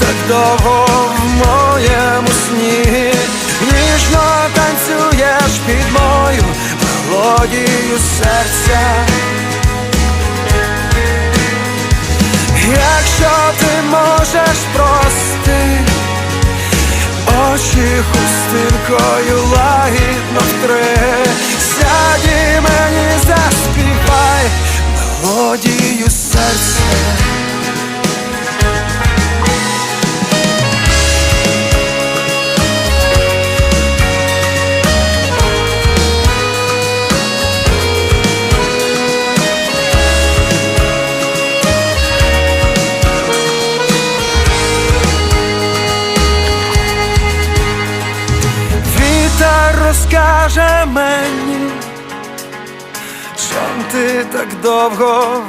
так довго в моєму сні, ніжно танцюєш під мою мелодію серця. Якщо ти можеш прости, очі хустинкою лагідно втри, сядь і мені заспівай мелодію серця. Розкаже мені, чом ти так довго